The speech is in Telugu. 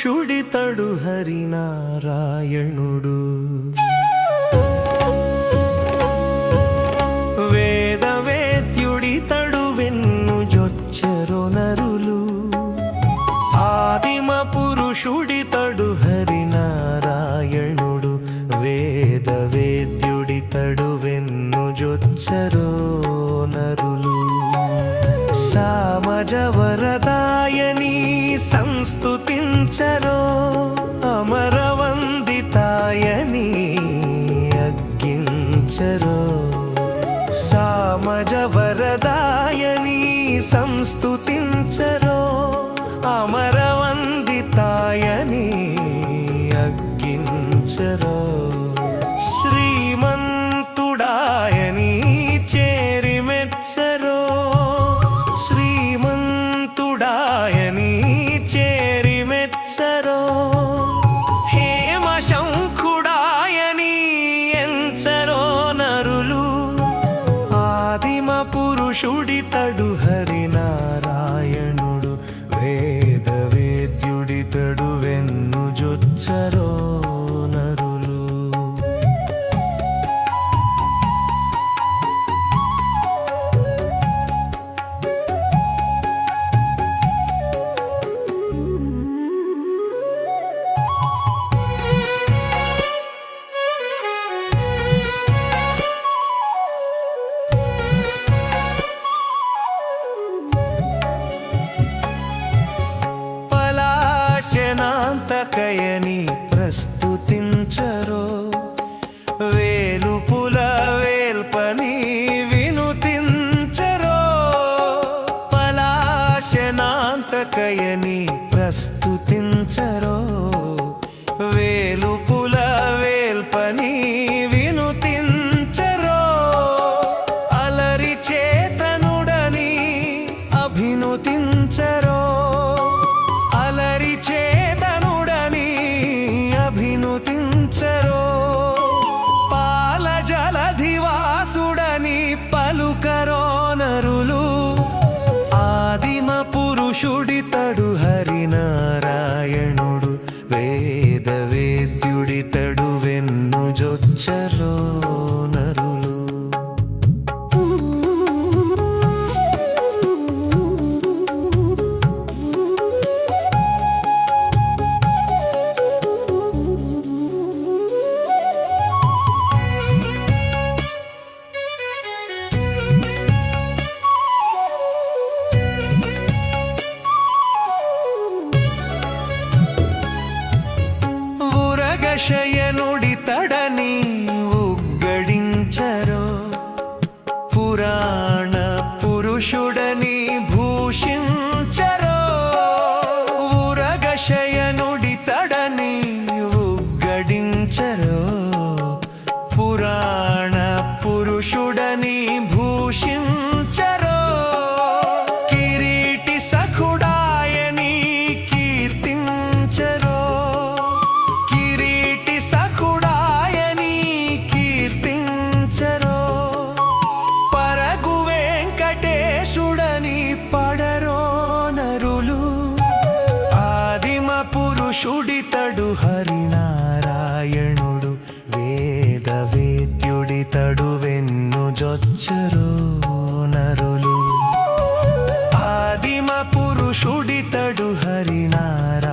పురుషుడితడు హరినారాయణుడు. వేదవేద్యుడితడు వెన్ను జొచ్చరు నరులు. ఆదిమ పురుషుడితడు హరినారాయణుడు. వేదవేద్యుడితడు వెన్ను జొచ్చరు నరులు. సామజవరదాయని సంస్థ వర్ణించరో అమరవందితాయని అగ్గించరో. సామజ వరదాయని సంస్థుతించరో అమరవందితాయని అగ్గించరో. నరులు ఆదిమ పురుషుడి తడు కయని ప్రస్తుతించరో? పురుషుడితడు హరి Yeah. పురుషుడితడు హరినారాయణుడు వేద వేద్యుడితడు వెన్ను జొచ్చరు నరులు. ఆదిమ పురుషుడితడు హరినారాయణ